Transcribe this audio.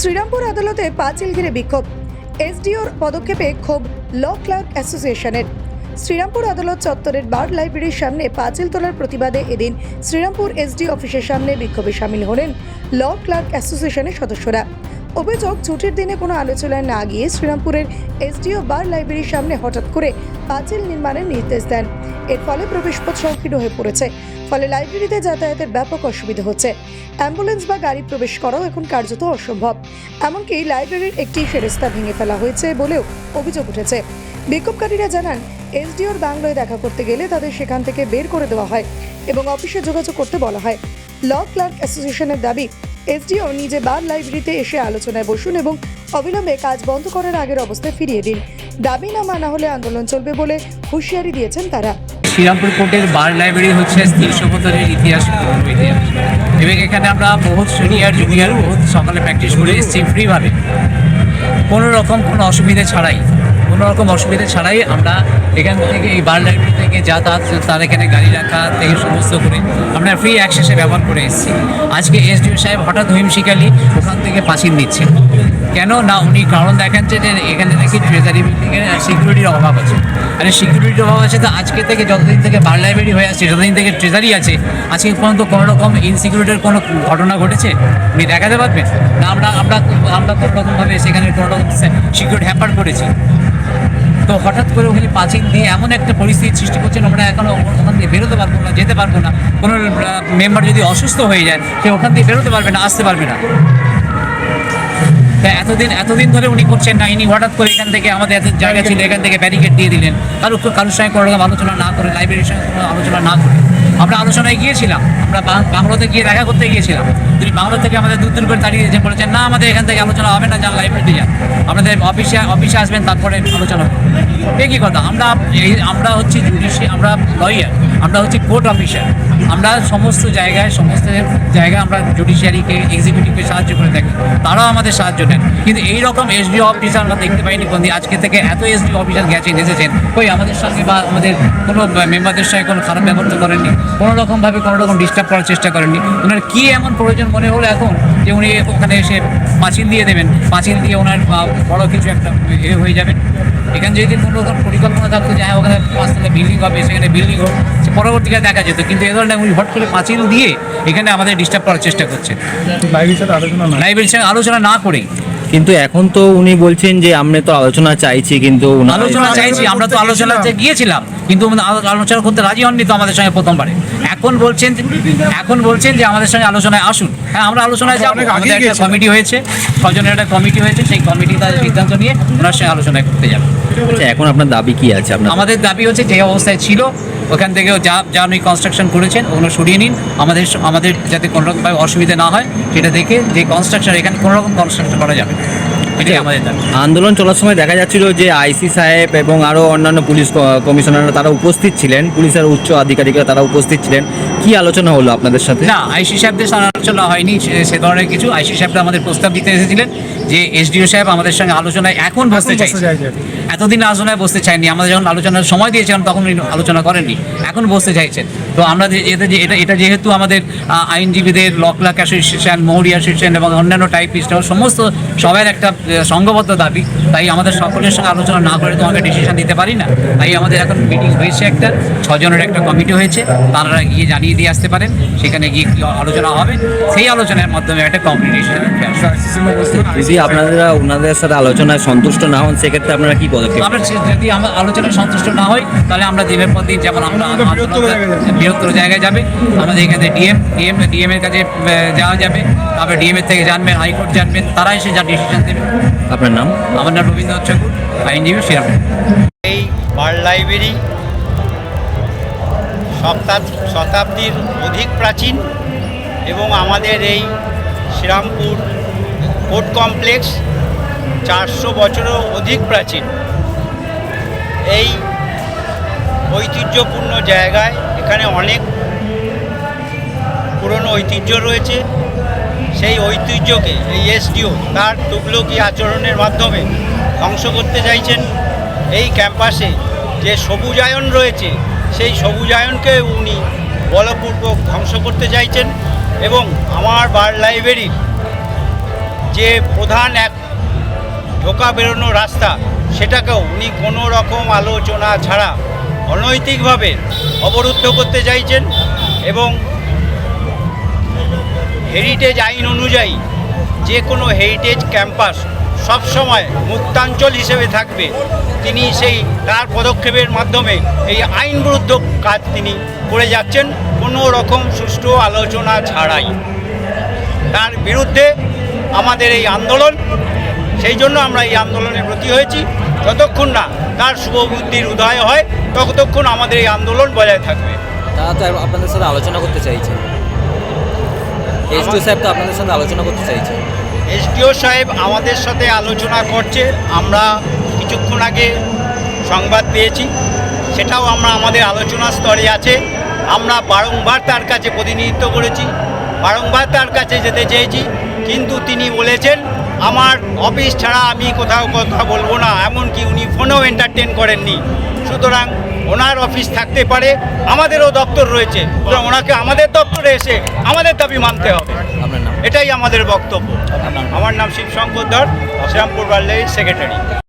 শ্রীরামপুর আদালতে পাঁচিল ঘিরে বিক্ষোভ। এসডিওর পদক্ষেপে ক্ষোভ ল ক্লার্ক অ্যাসোসিয়েশনের। শ্রীরামপুর আদালত চত্বরের বার লাইব্রেরির সামনে পাঁচিল তোলার প্রতিবাদে এদিন শ্রীরামপুর এসডি অফিসের সামনে বিক্ষোভে সামিল হলেন ল ক্লার্ক অ্যাসোসিয়েশনের সদস্যরা। অভিযোগ, ছুটির দিনে কোনো আলোচনায় না গিয়ে শ্রীরামপুরের এসডিও বার লাইব্রেরির সামনে হঠাৎ করে পাঁচিল নির্মাণের নির্দেশ দেন। এর ফলে প্রবেশপথ সংকীর্ণ হয়ে পড়েছে। ফলে লাইব্রেরিতে যাতায়াতের ব্যাপক অসুবিধা হচ্ছে। অ্যাম্বুলেন্স বা গাড়ি প্রবেশ করাও এখন কার্যত অসম্ভব। এমনকি লাইব্রেরির একটি ফেরেস্তা ভেঙে ফেলা হয়েছে বলেও অভিযোগ উঠেছে। বিক্ষোভকারীরা জানান, এসডিওর বাংলোয় দেখা করতে গেলে তাদের সেখান থেকে বের করে দেওয়া হয় এবং অফিসে যোগাযোগ করতে বলা হয়। ল ক্লার্ক অ্যাসোসিয়েশনের দাবি, এসডিও নিজে বার লাইব্রেরিতে এসে আলোচনায় বসুন এবং অবিলম্বে কাজ বন্ধ করার আগের অবস্থায় ফিরিয়ে দিন। দাবি না মানা হলে আন্দোলন চলবে বলে হুঁশিয়ারি দিয়েছেন তারা। শ্রীরামপুর কোর্টের বার লাইব্রেরি হচ্ছে তিনশো বছরের ইতিহাস এবং এখানে আমরা বহুত সিনিয়র জুনিয়র বহুত সকালে প্র্যাকটিস করে এসেছি ফ্রিভাবে কোনো রকম কোনো অসুবিধা ছাড়াই। কোনো রকম অসুবিধা ছাড়াই আমরা এখান থেকে এই বার লাইব্রেরি থেকে যাতায়াত, তার এখানে গাড়ি রাখা থেকে সমস্ত করে আমরা ফ্রি অ্যাক্সেসে ব্যবহার করে এসেছি। আজকে এসডিও সাহেব হঠাৎ হিমশিকালি ওখান থেকে পাঁচিল দিচ্ছেন কেন না উনি কারণ দেখাচ্ছে যে এখানে নাকি ট্রেজারি বিল্ডিংয়ের সিকিউরিটির অভাব আছে। আরে সিকিউরিটির অভাব আছে তো আজকে থেকে যতদিন থেকে বার লাইব্রেরি হয়ে আসছে যতদিন থেকে ট্রেজারি আছে, আজকে পর্যন্ত কোনো রকম ইনসিকিউরিটির কোনো ঘটনা ঘটেছে? উনি দেখাতে পারবেন? না, আমরা আমরা আমরা কোনো রকমভাবে সেখানে কোনো রকম সিকিউরিটি হ্যাম্পার করেছি। তো হঠাৎ করে ওখানে পাঁচিল দিয়ে এমন একটা পরিস্থিতির সৃষ্টি করছেন আমরা এখনও ওখান দিয়ে বেরোতে পারব না, যেতে পারব না। কোনো মেম্বার যদি অসুস্থ হয়ে যায়, সে ওখান দিয়ে বেরোতে পারবে না, আসতে পারবে না। এতদিন এতদিন ধরে উনি করছেন না, ইনি হঠাৎ করে এখান থেকে আমাদের এত জায়গা ছিল, এখান থেকে ব্যারিকেড দিয়ে দিলেন। কারও, কারোর সঙ্গে কোনো রকম আলোচনা না করে লাইব্রেরির সঙ্গে কোনো আলোচনা না করে। আমরা আলোচনায় গিয়েছিলাম, আমরা বাংলাতে গিয়ে দেখা করতে গিয়েছিলাম। তিনি বাংলা থেকে আমাদের দু দূর করে দাঁড়িয়ে দিয়েছেন বলেছেন, না, আমাদের এখান থেকে আলোচনা হবে না, যান, লাইব্রেরিতে যান। আমাদের অফিসে অফিসে আসবেন, তারপরে আলোচনা। এ কী কথা? আমরা আমরা হচ্ছি জুডিশি আমরা লয়ার আমরা হচ্ছি কোর্ট অফিসার আমরা সমস্ত জায়গায় সমস্ত জায়গায় আমরা জুডিশিয়ারিকে এক্সিকিউটিভকে সাহায্য করে থাকি। তারাও আমাদের সাহায্য নেন। কিন্তু এই রকম এসডি অফিসার আমরা দেখতে পাইনি কোনদিন। আজকে থেকে এত এসডি অফিসার গেছেন এসেছেন। ওই আমাদের সঙ্গে বা আমাদের কোনো মেম্বারদের সঙ্গে কোনো খারাপ ব্যবহার তো করেননি? কোনো রকমভাবে কোনো রকম ডিস্টার্ব করার চেষ্টা করেননি। ওনার কী এমন প্রয়োজন মনে হলো এখন যে উনি ওখানে এসে পাঁচিল দিয়ে দেবেন? পাঁচিল দিয়ে ওনার বড় কিছু একটা হয়ে যাবে? এখানে যদি কোনো রকম পরিকল্পনা থাকতো যে হ্যাঁ ওখানে পাঁচতলা বিল্ডিং হবে সেখানে বিল্ডিং হোক সে পরবর্তীকালে দেখা যেত। কিন্তু এ ধরনের উনি হট করে পাঁচিল দিয়ে এখানে আমাদের ডিস্টার্ব করার চেষ্টা করছে। লাইব্রেরির সাথে আলোচনা না? লাইব্রেরির আলোচনা কিন্তু এখন তো উনি বলছেন যে আমরা তো আলোচনা চাইছি কিন্তু আলোচনা চাইছি আমরা তো আলোচনাতে গিয়েছিলাম কিন্তু আলোচনা করতে রাজি হননি তো আমাদের সঙ্গে প্রথমবারে। এখন বলছেন এখন বলছেন যে আমাদের সঙ্গে আলোচনায় আসুন। হ্যাঁ আমরা আলোচনায় যাব। আমাদের একটা কমিটি হয়েছে ছজনের একটা কমিটি হয়েছে সেই কমিটি তাদের সিদ্ধান্ত নিয়ে ওনার সঙ্গে আলোচনায় করতে যাবে। আচ্ছা, এখন আপনার দাবি কি আছে? আপনার আমাদের দাবি হচ্ছে যে অবস্থায় ছিল ওখান থেকেও যা যা উনি কনস্ট্রাকশন করেছেন, ওগুলো সরিয়ে নিন। আমাদের আমাদের যাতে কোনোরকমভাবে অসুবিধা না হয়, সেটা দেখে যে কনস্ট্রাকশন এখানে কোনোরকম কনস্ট্রাকশন করা যাবে না। এটাই। আমাদের আন্দোলন চলার সময় দেখা যাচ্ছিল যে আইসি সাহেব এবং আরও অন্যান্য পুলিশ ক- কমিশনাররা তারা উপস্থিত ছিলেন পুলিশের উচ্চ আধিকারিকরা তারা উপস্থিত ছিলেন। কি আলোচনা হলো আপনাদের সাথে? না আইসি সাহেবদের আলোচনা হয়নি সে- সে ধরনের কিছু। আইসি সাহেবরা আমাদের প্রস্তাব দিতে এসেছিলেন যে এসডিও সাহেব আমাদের সঙ্গে আলোচনায় এখন বসতে চাইছে। এতদিন আলোচনায় বসতে চাইনি আমাদের যখন আলোচনার সময় দিয়েছিলাম তখন আলোচনা করেননি এখন বসতে চাইছেন। তো আমরা যে- এতে যে এটা এটা যেহেতু আমাদের আইনজীবীদের লকলাক অ্যাসোসিয়েশন মৌরি অ্যাসোসিয়েশন এবং অন্যান্য টাইপিস্ট সমস্ত সবার একটা সংঘবদ্ধ দাবি তাই আমাদের সকলের সঙ্গে আলোচনা না করে তোমাকে ডিসিশন দিতে পারি না। তাই আমাদের এখন মিটিং হয়েছে একটা ছজনের একটা কমিটি হয়েছে তারা গিয়ে জানিয়ে দিয়ে আসতে পারেন সেখানে গিয়ে কি আলোচনা হবে সেই আলোচনার মাধ্যমে একটা কমিটি ডিসিশন যদি আপনারা ওনাদের সাথে আলোচনায় সন্তুষ্ট না হন সেক্ষেত্রে আপনারা কি পদক্ষেপ আমরা সে- যদি আমরা আলোচনায় সন্তুষ্ট না হই তাহলে আমরা দিনের পর দিন যেমন আমরা বৃহত্তর জায়গায় যাব। বৃহত্তর জায়গায় যাবে আমাদের এখানে ডিএম ডিএম ডিএম এর কাছে যাওয়া যাবে তারপরে ডিএম এর থেকে জানবেন হাইকোর্ট জানবেন তারা এসে যা ডিসিশন দেবে। আপনার নাম? আমার নাম রবীন্দ্রনাথ ঠাকুর, আইনজীবী শ্রীরাম। এই বার লাইব্রেরি শতাব- শতাব্দীর অধিক প্রাচীন এবং আমাদের এই শ্রীরামপুর কোর্ট কমপ্লেক্স চারশো বছরও অধিক প্রাচীন। এই ঐতিহ্যপূর্ণ জায়গায় এখানে অনেক পুরনো ঐতিহ্য রয়েছে। সেই ঐতিহ্যকে, এই এসডিও, তার তুগলকি আচরণের মাধ্যমে ধ্বংস করতে চাইছেন এই ক্যাম্পাসে যে সবুজায়ন রয়েছে, সেই সবুজায়নকে উনি বলপূর্বক ধ্বংস করতে চাইছেন এবং আমার বার লাইব্রেরির যে প্রধান এক ঢোকা বেরোনো রাস্তা, সেটাকেও উনি কোনো রকম আলোচনা ছাড়া অনৈতিকভাবে অবরুদ্ধ করতে চাইছেন এবং হেরিটেজ আইন অনুযায়ী যে কোনো হেরিটেজ ক্যাম্পাস সবসময় মুক্তাঞ্চল হিসেবে থাকবে, তিনি সেই তার পদক্ষেপের মাধ্যমে এই আইন বিরুদ্ধ কাজ তিনি করে যাচ্ছেন, কোনো রকম সুষ্ঠু আলোচনা ছাড়াই। তার বিরুদ্ধে আমাদের এই আন্দোলন, সেই জন্য আমরা এই আন্দোলনে ব্রতী হয়েছি। যতক্ষণ না তার শুভবুদ্ধির উদয় হয়, ততক্ষণ আমাদের এই আন্দোলন বজায় থাকবে। তারা তো আপনাদের সাথে আলোচনা করতে চাইছে। এসডিও সাহেব তো আপনাদের সাথে আলোচনা করতে চাইছে। এসডিও সাহেব আমাদের সাথে আলোচনা করছে। আমরা কিছুক্ষণ আগে সংবাদ পেয়েছি। সেটাও আমরা আমাদের আলোচনা স্তরে আছে। আমরা বারংবার তার কাছে প্রতিনিধিত্ব করেছি। বারংবার তার কাছে যেতে চেয়েছি। কিন্তু তিনি বলেছেন, আমার অফিস ছাড়া আমি কোথাও কথা বলব না। এমনকি উনি ফোনেও এন্টারটেন করেননি। সুতরাং ওনার অফিস থাকতে পারে আমাদেরও দপ্তর রয়েছে। ওনাকে আমাদের দপ্তরে এসে আমাদের দাবি মানতে হবে। এটাই আমাদের বক্তব্য। আমার নাম শিবশঙ্কর ধর শ্রীরামপুর বাল্লাই সেক্রেটারি।